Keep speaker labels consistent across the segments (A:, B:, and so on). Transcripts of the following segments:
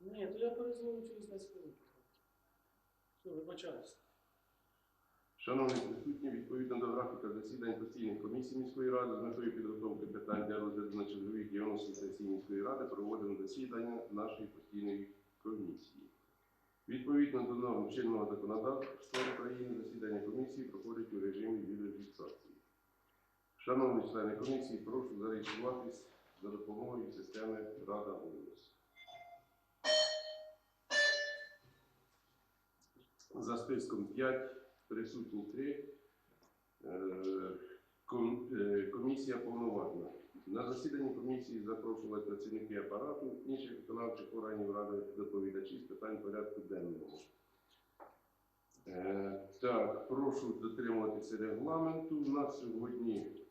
A: Ні, то я перезвоню через 10 хвилин. Все, вибачаюсь.
B: Шановні присутні, відповідно до графіка засідань постійних комісій міської ради з метою підготовки питань для розгляду на черговій діяльності сесії міської ради проводимо засідання нашої постійної комісії. Відповідно до норм чинного законодавства України засідання комісії проходить у режимі відеофіксації. Шановні члени комісії, прошу зареєструватись за допомогою системи Рада голос. За списком 5 присутні 3. Комісія повноважна. На засіданні комісії запрошували працівники апарату інших виконавчих органів ради доповідачі з питань порядку денного. Е, Так, прошу дотримуватися регламенту. У нас сьогодні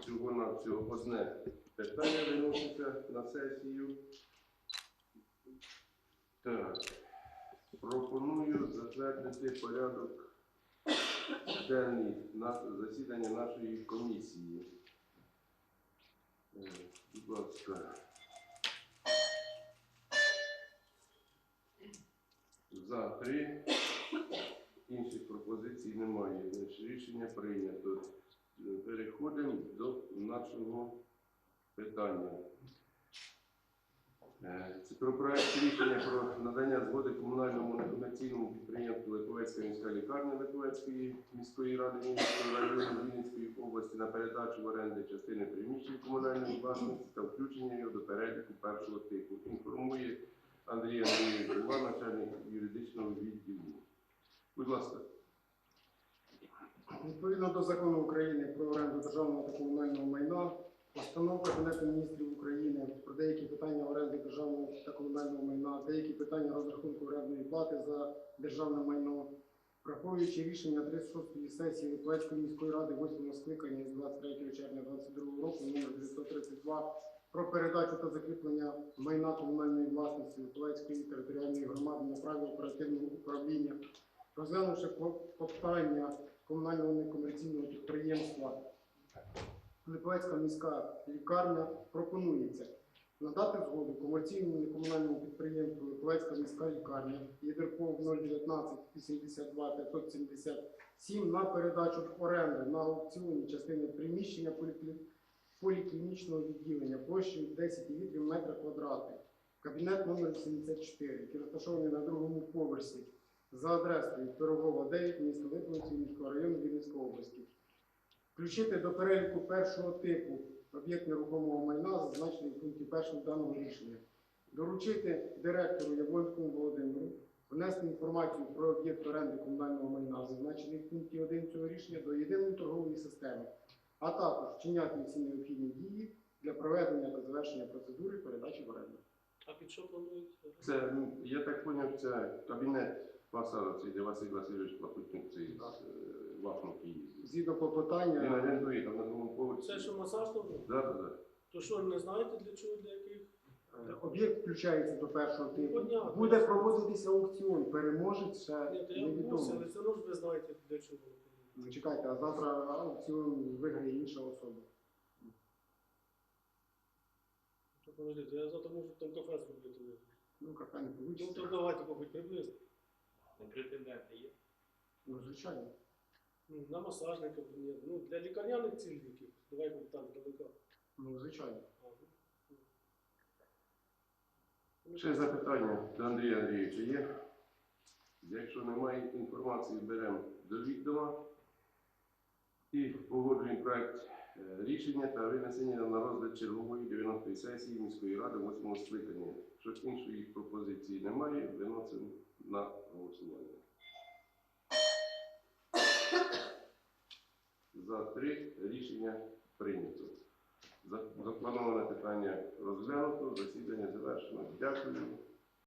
B: всього на всього одне питання виноситься на сесію. Так, пропоную затвердити порядок денний засідання нашої комісії. Е, Будь ласка. За три. Інших пропозицій немає. Рішення прийнято. Переходимо до нашого питання. Е, Це про проект рішення про надання згоди комунальному некомерційному підприємству Липовецька міська лікарня Липовецької міської ради Вінницького району Вінницької області на передачу в оренди частини приміщень комунальної власності та включення його до переліку першого типу. Інформує Андрій Андрійович Була, начальник юридичного відділу. Будь ласка.
C: Відповідно до закону України про оренду державного та комунального майна, постанов Кабінету міністрів України про деякі питання оренди державного та комунального майна, деякі питання розрахунку орендної плати за державне майно, враховуючи рішення 36-ї сесії Липовецької міської ради 8 скликання з 23 червня 2022 року номер 932 про передачу та закріплення майна комунальної власності Липовецької територіальної громади на праві оперативного управління, розглянувши питання комунального некомерційного підприємства Липовецька міська лікарня пропонується надати згоду комерційному некомунальному підприємству Липовецька міська лікарня ЄДРПОВ 019 82 577 на передачу в оренду на аукціоні частини приміщення поліклінічного відділення площею 10,8 метра квадратних. Кабінет номер 74, який розташований на другому поверсі за адресою Пирогова 9, місто Липовиці, міського району Вінницької області. Включити до переліку першого типу об'єкт нерухомого майна, зазначений в пункті першому даного рішення. Доручити директору Яблонському Володимиру внести інформацію про об'єкт оренди комунального майна, зазначений в пункті 1 цього рішення, до єдиної торгової системи, а також вчиняти всі необхідні дії для проведення та завершення процедури передачі в оренду.
A: А під що планують?
B: Це, ну, я так зрозумів, це кабінет Фасара, це де Василь Васильович Платутник, цей
C: Так.
B: з е, Вахнуки їздить.
C: Згідно
B: Він
C: клопотання,
B: орендує там на другому поверсі.
A: Це що масаж там був?
B: Да, да, да.
A: То що, не знаєте для чого, для яких?
C: е, об'єкт включається до першого типу.
A: Понятно.
C: Буде проводитися аукціон, переможець ще
A: Ні, то я в курсі,
C: невідомо.
A: але все одно ж ви знаєте, для чого.
C: Ну, Чекайте, а завтра аукціон виграє інша особа.
A: То подождите, я завтра можу там кафе зробити.
C: Ну, кафе не
A: Ну
C: вийде.
A: то давайте, мабуть, приблизно.
D: Претенденти є.
C: Ну, звичайно.
A: Ну, На масажний кабінет. Ну, для лікарняних цільників. Давай хоч там далеко.
C: Ну, звичайно.
A: Ну.
B: Ще запитання до Андрія Андрійовича є? Якщо немає інформації, беремо до відома і погоджуємо проект е, рішення та винесення на розгляд чергової 90-ї сесії міської ради 8 скликання. Якщо іншої пропозиції немає, виносимо на голосування. За три рішення прийнято. Заплановане питання розглянуто, засідання завершено. Дякую.